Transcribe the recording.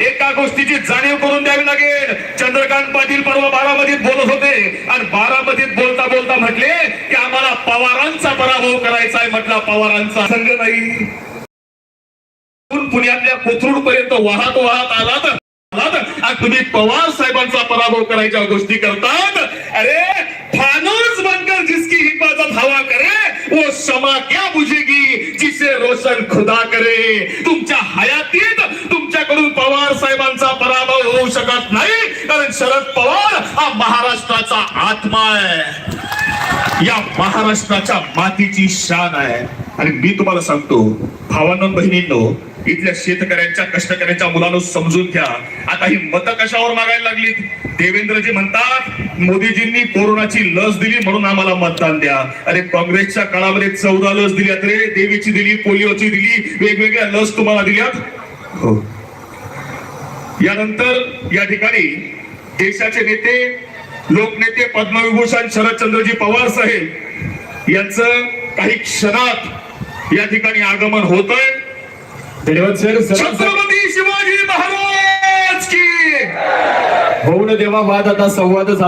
एका गोष्टीची जाणीव करून द्यावी लागेल. चंद्रकांत पाटील परवा बारामतीत बोलत होते. आणि बारामतीत बोलता बोलता म्हटले की आम्हाला पवारांचा पराभव करायचा आहे म्हटला पवारांचा. संघ नाही. पुण्यातल्या कोथरूड पर्यंत वाहत वाहत आलात. आलात. आणि तुम्ही पवार साहेबांचा पराभव करायच्या गोष्टी करतात. अरे फानूस बनकर जिसकी हिफाजत हवा करे वो क्षमा क्या बुझेगी जिसे रोशन खुदा करे. पवार साहेबांचा पराभव होऊ शकत नाही कारण शरद पवार हा महाराष्ट्राचा आत्मा आहे. या महाराष्ट्राच्या मातीची शान आहे. आणि मी तुम्हाला सांगतो भावांनो बहिणींनो इथल्या शेतकऱ्यांच्या कष्टकऱ्यांच्या मुलांना समजून घ्या. आता ही मतं कशावर मागायला लागली देवेंद्रजी म्हणतात मोदीजींनी कोरोनाची लस दिली म्हणून आम्हाला मतदान द्या. अरे काँग्रेसच्या काळामध्ये चौदा लस दिल्यात रे देवीची दिली पोलिओची दिली वेगवेगळ्या लस तुम्हाला दिल्यात? हो. यानंतर या ठिकाणी देशाचे नेते लोकनेते पद्मविभूषण शरदचंद्रजी पवार साहेब यांचं काही क्षणात या ठिकाणी आगमन होत आहे धन्यवाद सर. सर छत्रपती शिवाजी महाराज की होऊन देवा वाद आता संवाद झाला.